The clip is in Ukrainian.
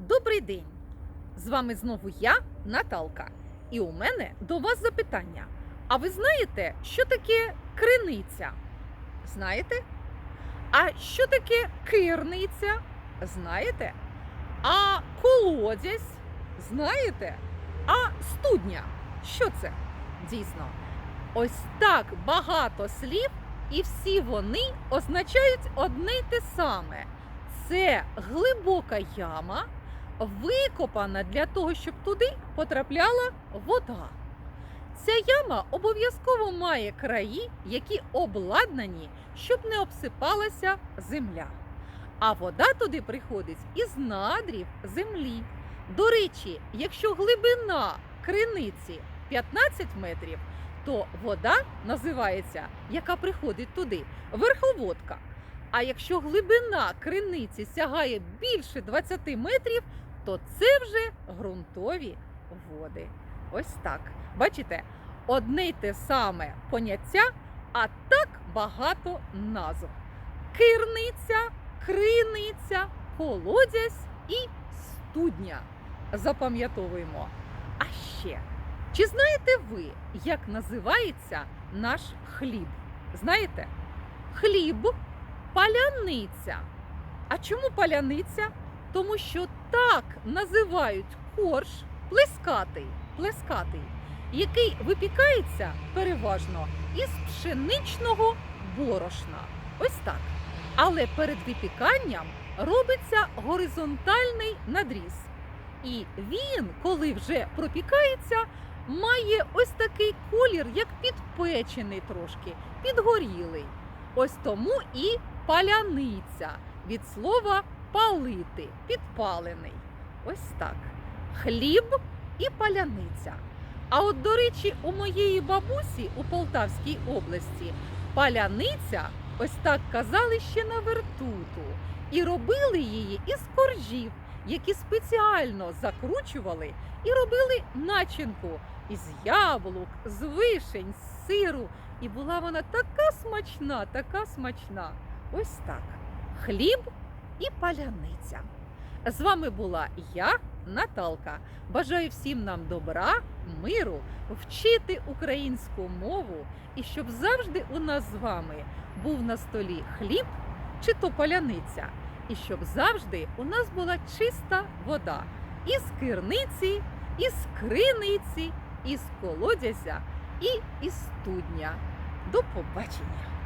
Добрий день! З вами знову я, Наталка. І у мене до вас запитання. А ви знаєте, що таке криниця? Знаєте? А що таке кирниця? Знаєте? А колодязь? Знаєте? А студня? Що це? Дійсно. Ось так багато слів, і всі вони означають одне й те саме. Це глибока яма, викопана для того, щоб туди потрапляла вода. Ця яма обов'язково має краї, які обладнані, щоб не обсипалася земля. А вода туди приходить із надрів землі. До речі, якщо глибина криниці 15 метрів, то вода називається, яка приходить туди, верховодка. А якщо глибина криниці сягає більше 20 метрів, то це вже ґрунтові води. Ось так. Бачите, одне й те саме поняття, а так багато назв: кирниця, криниця, колодязь і студня. Запам'ятовуємо. А ще, чи знаєте ви, як називається наш хліб? Знаєте? Хліб паляниця. А чому паляниця? Тому що так називають корж плескатий, плескатий, який випікається переважно із пшеничного борошна. Ось так. Але перед випіканням робиться горизонтальний надріз. І він, коли вже пропікається, має ось такий колір, як підпечений трошки, підгорілий. Ось тому і паляниця від слова палити, підпалений. Ось так. Хліб і паляниця. А от, до речі, у моєї бабусі у Полтавській області паляниця, ось так казали ще на вертуту, і робили її із коржів, які спеціально закручували і робили начинку із яблук, з вишень, з сиру. І була вона така смачна, така смачна. Ось так. Хліб і паляниця. З вами була я, Наталка. Бажаю всім нам добра, миру, вчити українську мову і щоб завжди у нас з вами був на столі хліб чи то паляниця, і щоб завжди у нас була чиста вода із кирниці, із криниці, із колодязя і із студня. До побачення!